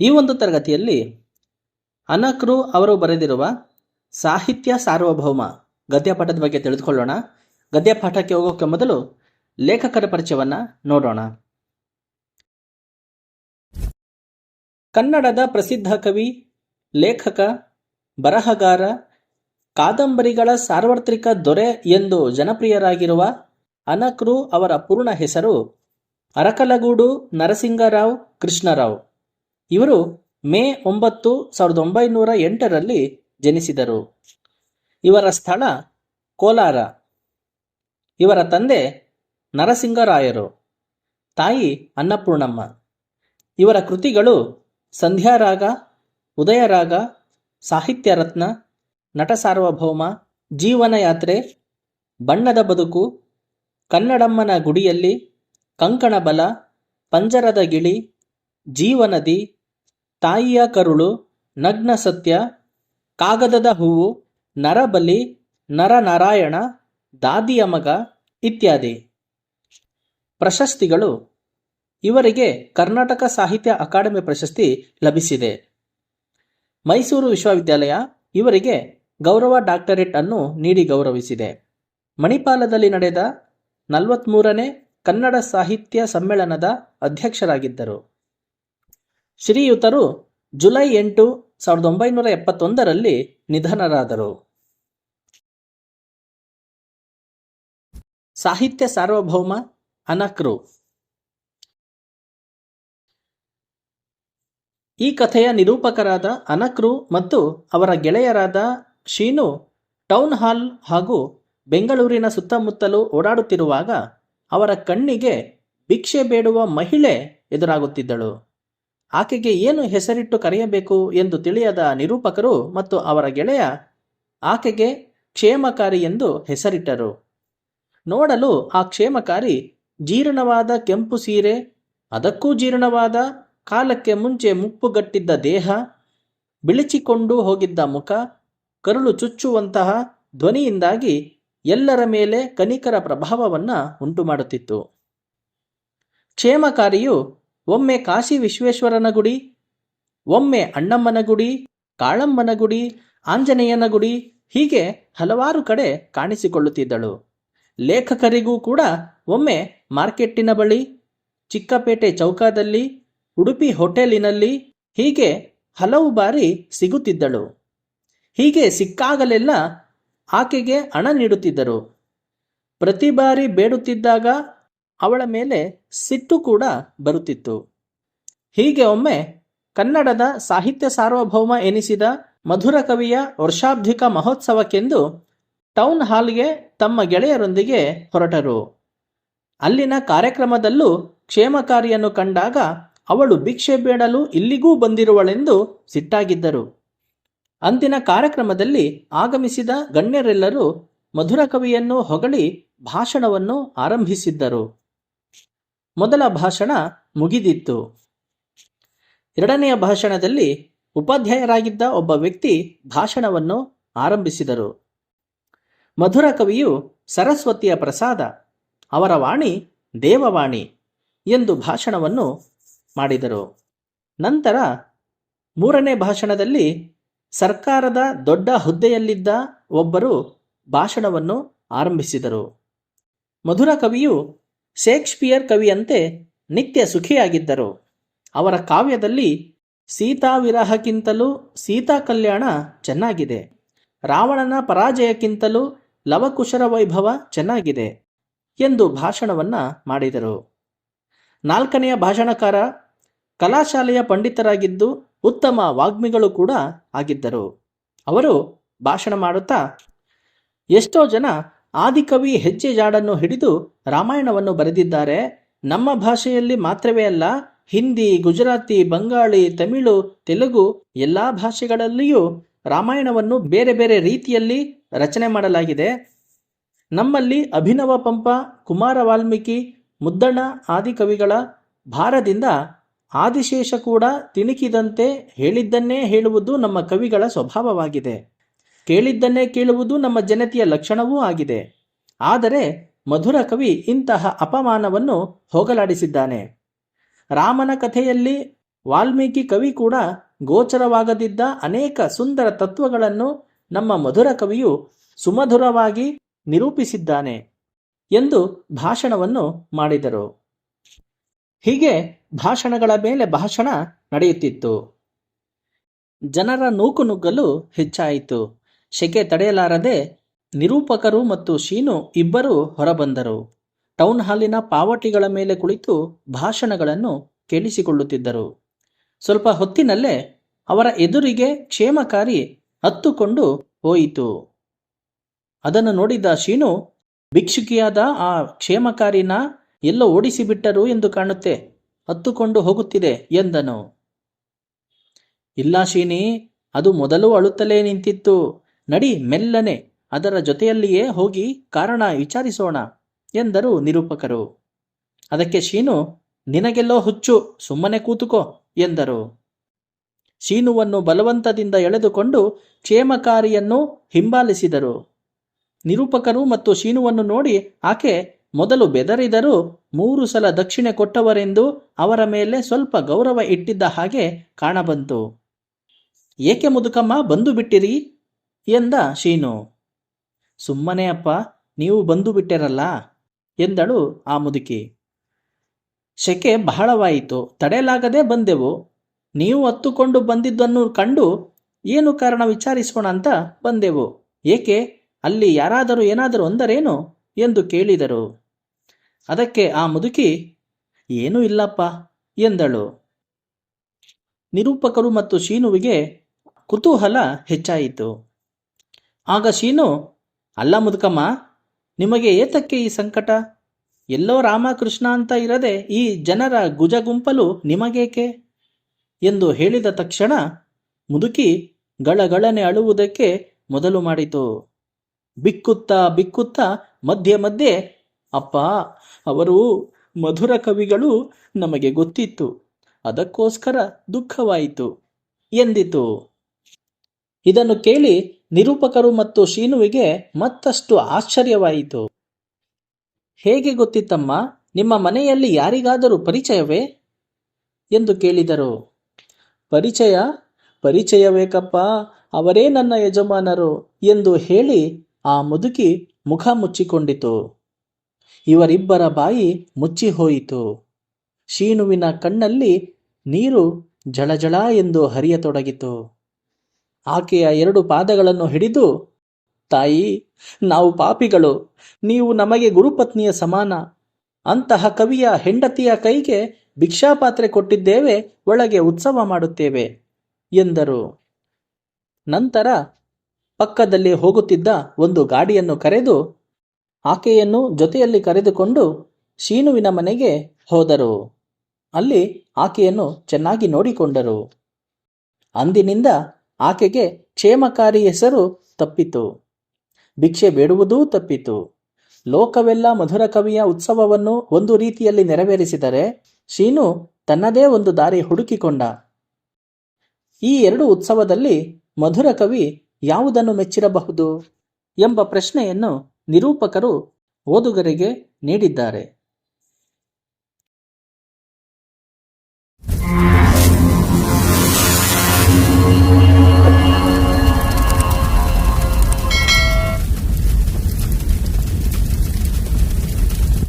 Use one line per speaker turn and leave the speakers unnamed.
ಈ ಒಂದು ತರಗತಿಯಲ್ಲಿ ಅನಕ್ರು ಅವರು ಬರೆದಿರುವ ಸಾಹಿತ್ಯ ಸಾರ್ವಭೌಮ ಗದ್ಯಪಾಠದ ಬಗ್ಗೆ ತಿಳಿದುಕೊಳ್ಳೋಣ. ಗದ್ಯಪಾಠಕ್ಕೆ ಹೋಗೋಕೆ ಮೊದಲು ಲೇಖಕರ ಪರಿಚಯವನ್ನ ನೋಡೋಣ. ಕನ್ನಡದ ಪ್ರಸಿದ್ಧ ಕವಿ, ಲೇಖಕ, ಬರಹಗಾರ, ಕಾದಂಬರಿಗಳ ಸಾರ್ವತ್ರಿಕ ದೊರೆ ಎಂದು ಜನಪ್ರಿಯರಾಗಿರುವ ಅನಕ್ರು ಅವರ ಪೂರ್ಣ ಹೆಸರು ಅರಕಲಗೂಡು ನರಸಿಂಗರಾವ್ ಕೃಷ್ಣರಾವ್. ಇವರು ಮೇ ಒಂಬತ್ತು ಸಾವಿರದ ಒಂಬೈನೂರ ಎಂಟರಲ್ಲಿ ಜನಿಸಿದರು. ಇವರ ಸ್ಥಳ ಕೋಲಾರ. ಇವರ ತಂದೆ ನರಸಿಂಗರಾಯರು. ತಾಯಿ ಅನ್ನಪೂರ್ಣಮ್ಮ. ಇವರ ಕೃತಿಗಳು ಸಂಧ್ಯಾರಾಗ, ಉದಯರಾಗ ಸಾಹಿತ್ಯ ರತ್ನ ನಟ ಸಾರ್ವಭೌಮ ಜೀವನ ಯಾತ್ರೆ ಬಣ್ಣದ ಬದುಕು, ಕನ್ನಡಮ್ಮನ ಗುಡಿಯಲ್ಲಿ ಕಂಕಣ ಬಲ ಪಂಜರದ ಗಿಳಿ, ಜೀವನದಿ ತಾಯಿಯ ಕರುಳು, ನಗ್ನ ಸತ್ಯ, ಕಾಗದದ ಹೂವು, ನರಬಲಿ, ನರನಾರಾಯಣ, ದಾದಿಯ ಮಗ ಇತ್ಯಾದಿ. ಪ್ರಶಸ್ತಿಗಳು. ಇವರಿಗೆ ಕರ್ನಾಟಕ ಸಾಹಿತ್ಯ ಅಕಾಡೆಮಿ ಪ್ರಶಸ್ತಿ ಲಭಿಸಿದೆ. ಮೈಸೂರು ವಿಶ್ವವಿದ್ಯಾಲಯ ಇವರಿಗೆ ಗೌರವ ಡಾಕ್ಟರೇಟ್ ಅನ್ನು ನೀಡಿ ಗೌರವಿಸಿದೆ. ಮಣಿಪಾಲದಲ್ಲಿ ನಡೆದ ನಲವತ್ಮೂರನೇ ಕನ್ನಡ ಸಾಹಿತ್ಯ ಸಮ್ಮೇಳನದ ಅಧ್ಯಕ್ಷರಾಗಿದ್ದರು. ಶ್ರೀಯುತರು ಜುಲೈ ಎಂಟು ಸಾವಿರದ ಒಂಬೈನೂರ ಎಪ್ಪತ್ತೊಂದರಲ್ಲಿ ನಿಧನರಾದರು. ಸಾಹಿತ್ಯ ಸಾರ್ವಭೌಮ ಅನಕ್ರು. ಈ ಕಥೆಯ ನಿರೂಪಕರಾದ ಅನಕ್ರು ಮತ್ತು ಅವರ ಗೆಳೆಯರಾದ ಶೀನು ಟೌನ್ ಹಾಲ್ ಹಾಗೂ ಬೆಂಗಳೂರಿನ ಸುತ್ತಮುತ್ತಲೂ ಓಡಾಡುತ್ತಿರುವಾಗ ಅವರ ಕಣ್ಣಿಗೆ ಭಿಕ್ಷೆ ಬೇಡುವ ಮಹಿಳೆ ಎದುರಾಗುತ್ತಿದ್ದಳು. ಆಕೆಗೆ ಏನು ಹೆಸರಿಟ್ಟು ಕರೆಯಬೇಕು ಎಂದು ತಿಳಿಯದ ನಿರೂಪಕರು ಮತ್ತು ಅವರ ಗೆಳೆಯ ಆಕೆಗೆ ಕ್ಷೇಮಕಾರಿ ಎಂದು ಹೆಸರಿಟ್ಟರು. ನೋಡಲು ಆ ಕ್ಷೇಮಕಾರಿ ಜೀರ್ಣವಾದ ಕೆಂಪು ಸೀರೆ, ಅದಕ್ಕೂ ಜೀರ್ಣವಾದ, ಕಾಲಕ್ಕೆ ಮುಂಚೆ ಮುಪ್ಪುಗಟ್ಟಿದ್ದ ದೇಹ, ಬಿಳಿಚಿಕೊಂಡು ಹೋಗಿದ್ದ ಮುಖ, ಕರುಳು ಚುಚ್ಚುವಂತಹ ಧ್ವನಿಯಿಂದಾಗಿ ಎಲ್ಲರ ಮೇಲೆ ಕನಿಕರ ಪ್ರಭಾವವನ್ನು ಉಂಟುಮಾಡುತ್ತಿತ್ತು. ಕ್ಷೇಮಕಾರಿಯು ಒಮ್ಮೆ ಕಾಶಿ ವಿಶ್ವೇಶ್ವರನ ಗುಡಿ, ಒಮ್ಮೆ ಅಣ್ಣಮ್ಮನ ಗುಡಿ, ಕಾಳಮ್ಮನ ಗುಡಿ, ಆಂಜನೇಯನ ಗುಡಿ ಹೀಗೆ ಹಲವಾರು ಕಡೆ ಕಾಣಿಸಿಕೊಳ್ಳುತ್ತಿದ್ದಳು. ಲೇಖಕರಿಗೂ ಕೂಡ ಒಮ್ಮೆ ಮಾರ್ಕೆಟ್ಟಿನ ಬಳಿ, ಚಿಕ್ಕಪೇಟೆ ಚೌಕದಲ್ಲಿ, ಉಡುಪಿ ಹೋಟೆಲಿನಲ್ಲಿ ಹೀಗೆ ಹಲವು ಬಾರಿ ಸಿಗುತ್ತಿದ್ದಳು. ಹೀಗೆ ಸಿಕ್ಕಾಗಲೆಲ್ಲ ಆಕೆಗೆ ಹಣ ನೀಡುತ್ತಿದ್ದರು. ಪ್ರತಿ ಬಾರಿ ಬೇಡುತ್ತಿದ್ದಾಗ ಅವಳ ಮೇಲೆ ಸಿಟ್ಟು ಕೂಡ ಬರುತ್ತಿತ್ತು. ಹೀಗೆ ಒಮ್ಮೆ ಕನ್ನಡದ ಸಾಹಿತ್ಯ ಸಾರ್ವಭೌಮ ಎನಿಸಿದ ಮಧುರ ಕವಿಯ ವರ್ಷಾಬ್ಧಿಕ ಮಹೋತ್ಸವಕ್ಕೆಂದು ಟೌನ್ ಹಾಲ್ಗೆ ತಮ್ಮ ಗೆಳೆಯರೊಂದಿಗೆ ಹೊರಟರು. ಅಲ್ಲಿನ ಕಾರ್ಯಕ್ರಮದಲ್ಲೂ ಕ್ಷೇಮಕಾರಿಯನ್ನು ಕಂಡಾಗ ಅವಳು ಭಿಕ್ಷೆ ಬೇಡಲು ಇಲ್ಲಿಗೂ ಬಂದಿರುವಳೆಂದು ಸಿಟ್ಟಾಗಿದ್ದರು. ಅಂದಿನ ಕಾರ್ಯಕ್ರಮದಲ್ಲಿ ಆಗಮಿಸಿದ ಗಣ್ಯರೆಲ್ಲರೂ ಮಧುರ ಕವಿಯನ್ನು ಹೊಗಳಿ ಭಾಷಣವನ್ನು ಆರಂಭಿಸಿದ್ದರು. ಮೊದಲ ಭಾಷಣ ಮುಗಿದಿತ್ತು. ಎರಡನೆಯ ಭಾಷಣದಲ್ಲಿ ಉಪಾಧ್ಯಾಯರಾಗಿದ್ದ ಒಬ್ಬ ವ್ಯಕ್ತಿ ಭಾಷಣವನ್ನು ಆರಂಭಿಸಿದರು. ಮಧುರ ಕವಿಯು ಸರಸ್ವತಿಯ ಪ್ರಸಾದ, ಅವರ ವಾಣಿ ದೇವವಾಣಿ ಎಂದು ಭಾಷಣವನ್ನು ಮಾಡಿದರು. ನಂತರ ಮೂರನೇ ಭಾಷಣದಲ್ಲಿ ಸರ್ಕಾರದ ದೊಡ್ಡ ಹುದ್ದೆಯಲ್ಲಿದ್ದ ಒಬ್ಬರು ಭಾಷಣವನ್ನು ಆರಂಭಿಸಿದರು. ಮಧುರ ಕವಿಯು ಶೇಕ್ಸ್ಪಿಯರ್ ಕವಿಯಂತೆ ನಿತ್ಯ ಸುಖಿಯಾಗಿದ್ದರು. ಅವರ ಕಾವ್ಯದಲ್ಲಿ ಸೀತಾ ವಿರಹಕ್ಕಿಂತಲೂ ಸೀತಾ ಕಲ್ಯಾಣ ಚೆನ್ನಾಗಿದೆ. ರಾವಣನ ಪರಾಜಯಕ್ಕಿಂತಲೂ ಲವಕುಶರ ವೈಭವ ಚೆನ್ನಾಗಿದೆ ಎಂದು ಭಾಷಣವನ್ನ ಮಾಡಿದರು. ನಾಲ್ಕನೆಯ ಭಾಷಣಕಾರ ಕಲಾಶಾಲೆಯ ಪಂಡಿತರಾಗಿದ್ದು ಉತ್ತಮ ವಾಗ್ಮಿಗಳು ಕೂಡ ಆಗಿದ್ದರು. ಅವರು ಭಾಷಣ ಮಾಡುತ್ತಾ ಎಷ್ಟೋ ಜನ ಆದಿಕವಿ ಹೆಜ್ಜೆ ಜಾಡನ್ನು ಹಿಡಿದು ರಾಮಾಯಣವನ್ನು ಬರೆದಿದ್ದಾರೆ. ನಮ್ಮ ಭಾಷೆಯಲ್ಲಿ ಮಾತ್ರವೇ ಅಲ್ಲ, ಹಿಂದಿ, ಗುಜರಾತಿ, ಬಂಗಾಳಿ, ತಮಿಳು, ತೆಲುಗು ಎಲ್ಲ ಭಾಷೆಗಳಲ್ಲಿಯೂ ರಾಮಾಯಣವನ್ನು ಬೇರೆ ಬೇರೆ ರೀತಿಯಲ್ಲಿ ರಚನೆ ಮಾಡಲಾಗಿದೆ. ನಮ್ಮಲ್ಲಿ ಅಭಿನವ ಪಂಪ, ಕುಮಾರ ವಾಲ್ಮೀಕಿ ಮುದ್ದಣ್ಣ ಆದಿಕವಿಗಳ ಭಾರದಿಂದ ಆದಿಶೇಷ ಕೂಡ ತಿಣುಕಿದಂತೆ ಹೇಳಿದ್ದನ್ನೇ ಹೇಳುವುದು ನಮ್ಮ ಕವಿಗಳ ಸ್ವಭಾವವಾಗಿದೆ. ಕೇಳಿದ್ದನ್ನೇ ಕೇಳುವುದು ನಮ್ಮ ಜನತೆಯ ಲಕ್ಷಣವೂ ಆಗಿದೆ. ಆದರೆ ಮಧುರ ಕವಿ ಇಂತಹ ಅಪಮಾನವನ್ನು ಹೋಗಲಾಡಿಸಿದ್ದಾನೆ. ರಾಮನ ಕಥೆಯಲ್ಲಿ ವಾಲ್ಮೀಕಿ ಕವಿ ಕೂಡ ಗೋಚರವಾಗದಿದ್ದ ಅನೇಕ ಸುಂದರ ತತ್ವಗಳನ್ನು ನಮ್ಮ ಮಧುರ ಕವಿಯು ಸುಮಧುರವಾಗಿ ನಿರೂಪಿಸಿದ್ದಾನೆ ಎಂದು ಭಾಷಣವನ್ನು ಮಾಡಿದರು. ಹೀಗೆ ಭಾಷಣಗಳ ಮೇಲೆ ಭಾಷಣ ನಡೆಯುತ್ತಿತ್ತು. ಜನರ ನೂಕುನುಗ್ಗಲು ಹೆಚ್ಚಾಯಿತು. ಶೆಕೆ ತಡೆಯಲಾರದೆ ನಿರೂಪಕರು ಮತ್ತು ಶೀನು ಇಬ್ಬರು ಹೊರಬಂದರು. ಟೌನ್ ಹಾಲಿನ ಪಾವಟಿಗಳ ಮೇಲೆ ಕುಳಿತು ಭಾಷಣಗಳನ್ನು ಕೇಳಿಸಿಕೊಳ್ಳುತ್ತಿದ್ದರು. ಸ್ವಲ್ಪ ಹೊತ್ತಿನಲ್ಲೇ ಅವರ ಎದುರಿಗೆ ಕ್ಷೇಮಕಾರಿ ಹತ್ತುಕೊಂಡು ಹೋಯಿತು. ಅದನ್ನು ನೋಡಿದ ಶೀನು, ಭಿಕ್ಷುಕಿಯಾದ ಆ ಕ್ಷೇಮಕಾರಿನ ಎಲ್ಲೋ ಓಡಿಸಿಬಿಟ್ಟರು ಎಂದು ಕಾಣುತ್ತೆ, ಹತ್ತುಕೊಂಡು ಹೋಗುತ್ತಿದೆ ಎಂದನು. ಇಲ್ಲ ಶೀನಿ, ಅದು ಮೊದಲು ಅಳುತ್ತಲೇ ನಿಂತಿತ್ತು. ನಡಿ ಮೆಲ್ಲನೆ, ಅದರ ಜೊತೆಯಲ್ಲಿಯೇ ಹೋಗಿ ಕಾರಣ ವಿಚಾರಿಸೋಣ ಎಂದರು ನಿರೂಪಕರು. ಅದಕ್ಕೆ ಶೀನು, ನಿನಗೆಲ್ಲೋ ಹುಚ್ಚು, ಸುಮ್ಮನೆ ಕೂತುಕೋ ಎಂದರು. ಶೀನುವನ್ನು ಬಲವಂತದಿಂದ ಎಳೆದುಕೊಂಡು ಕ್ಷೇಮಕಾರಿಯನ್ನು ಹಿಂಬಾಲಿಸಿದರು. ನಿರೂಪಕರು ಮತ್ತು ಶೀನುವನ್ನು ನೋಡಿ ಆಕೆ ಮೊದಲು ಬೆದರಿದರೂ ಮೂರು ಸಲ ದಕ್ಷಿಣೆ ಕೊಟ್ಟವರೆಂದು ಅವರ ಮೇಲೆ ಸ್ವಲ್ಪ ಗೌರವ ಇಟ್ಟಿದ್ದ ಹಾಗೆ ಕಾಣಬಂತು. ಏಕೆ ಮುದುಕಮ್ಮ ಬಂದು ಬಿಟ್ಟಿರಿ? ಎಂದ ಶೀನು. ಸುಮ್ಮನೆ ಅಪ್ಪ, ನೀವು ಬಂದು ಬಿಟ್ಟಿರಲ್ಲ ಎಂದಳು ಆ ಮುದುಕಿ. ಶೆಕೆ ಬಹಳವಾಯಿತು, ತಡೆಯಲಾಗದೆ ಬಂದೆವು. ನೀವು ಹತ್ತುಕೊಂಡು ಬಂದಿದ್ದನ್ನು ಕಂಡು ಏನು ಕಾರಣ ವಿಚಾರಿಸೋಣ ಅಂತ ಬಂದೆವು. ಏಕೆ, ಅಲ್ಲಿ ಯಾರಾದರೂ ಏನಾದರೂ ಅಂದರೇನು ಎಂದು ಕೇಳಿದರು. ಅದಕ್ಕೆ ಆ ಮುದುಕಿ, ಏನೂ ಇಲ್ಲಪ್ಪ ಎಂದಳು. ನಿರೂಪಕರು ಮತ್ತು ಶೀನುವಿಗೆ ಕುತೂಹಲ ಹೆಚ್ಚಾಯಿತು. ಆಗ ಶೀನು, ಅಲ್ಲ ಮುದುಕಮ್ಮ, ನಿಮಗೆ ಏತಕ್ಕೆ ಈ ಸಂಕಟ? ಎಲ್ಲೋ ರಾಮಕೃಷ್ಣ ಅಂತ ಇರದೆ ಈ ಜನರ ಗುಜಗುಂಪಲು ನಿಮಗೇಕೆ? ಎಂದು ಹೇಳಿದ ತಕ್ಷಣ ಮುದುಕಿ ಗಳಗಳನೆ ಅಳುವುದಕ್ಕೆ ಮೊದಲು ಮಾಡಿತು. ಬಿಕ್ಕುತ್ತಾ ಬಿಕ್ಕುತ್ತಾ ಮಧ್ಯೆ ಮಧ್ಯೆ, ಅಪ್ಪ, ಅವರು ಮಧುರ ಕವಿಗಳು ನಮಗೆ ಗೊತ್ತಿತ್ತು. ಅದಕ್ಕೋಸ್ಕರ ದುಃಖವಾಯಿತು ಎಂದಿತು. ಇದನ್ನು ಕೇಳಿ ನಿರೂಪಕರು ಮತ್ತು ಶೀನುವಿಗೆ ಮತ್ತಷ್ಟು ಆಶ್ಚರ್ಯವಾಯಿತು. ಹೇಗೆ ಗೊತ್ತಿತ್ತಮ್ಮ, ನಿಮ್ಮ ಮನೆಯಲ್ಲಿ ಯಾರಿಗಾದರೂ ಪರಿಚಯವೇ? ಎಂದು ಕೇಳಿದರು. ಪರಿಚಯ? ಪರಿಚಯವೇಕಪ್ಪ, ಅವರೇ ನನ್ನ ಯಜಮಾನರು ಎಂದು ಹೇಳಿ ಆ ಮುದುಕಿ ಮುಖ ಮುಚ್ಚಿಕೊಂಡಿತು. ಇವರಿಬ್ಬರ ಬಾಯಿ ಮುಚ್ಚಿಹೋಯಿತು ಶೀನುವಿನ ಕಣ್ಣಲ್ಲಿ ನೀರು ಜಳಜಳ ಎಂದು ಹರಿಯತೊಡಗಿತು. ಆಕೆಯ ಎರಡು ಪಾದಗಳನ್ನು ಹಿಡಿದು, ತಾಯಿ, ನಾವು ಪಾಪಿಗಳು, ನೀವು ನಮಗೆ ಗುರುಪತ್ನಿಯ ಸಮಾನ. ಅಂತಹ ಕವಿಯ ಹೆಂಡತಿಯ ಕೈಗೆ ಭಿಕ್ಷಾಪಾತ್ರೆ ಕೊಟ್ಟಿದ್ದೇವೆ, ಒಳಗೆ ಉತ್ಸವ ಮಾಡುತ್ತೇವೆ, ಎಂದರು. ನಂತರ ಪಕ್ಕದಲ್ಲಿ ಹೋಗುತ್ತಿದ್ದ ಒಂದು ಗಾಡಿಯನ್ನು ಕರೆದು, ಆಕೆಯನ್ನು ಜೊತೆಯಲ್ಲಿ ಕರೆದುಕೊಂಡು ಶೀನುವಿನ ಮನೆಗೆ ಹೋದರು. ಅಲ್ಲಿ ಆಕೆಯನ್ನು ಚೆನ್ನಾಗಿ ನೋಡಿಕೊಂಡರು. ಅಂದಿನಿಂದ ಆಕೆಗೆ ಕ್ಷೇಮಕಾರಿ ಹೆಸರು ತಪ್ಪಿತು. ಭಿಕ್ಷೆ ಬೇಡುವುದೂ ತಪ್ಪಿತು. ಲೋಕವೆಲ್ಲ ಮಧುರ ಕವಿಯ ಉತ್ಸವವನ್ನು ಒಂದು ರೀತಿಯಲ್ಲಿ ನೆರವೇರಿಸಿದರೆ ಶೀನು ತನ್ನದೇ ಒಂದು ದಾರಿ ಹುಡುಕಿಕೊಂಡ. ಈ ಎರಡು ಉತ್ಸವದಲ್ಲಿ ಮಧುರ ಕವಿ ಯಾವುದನ್ನು ಮೆಚ್ಚಿರಬಹುದು ಎಂಬ ಪ್ರಶ್ನೆಯನ್ನು ನಿರೂಪಕರು ಓದುಗರಿಗೆ ನೀಡಿದ್ದಾರೆ.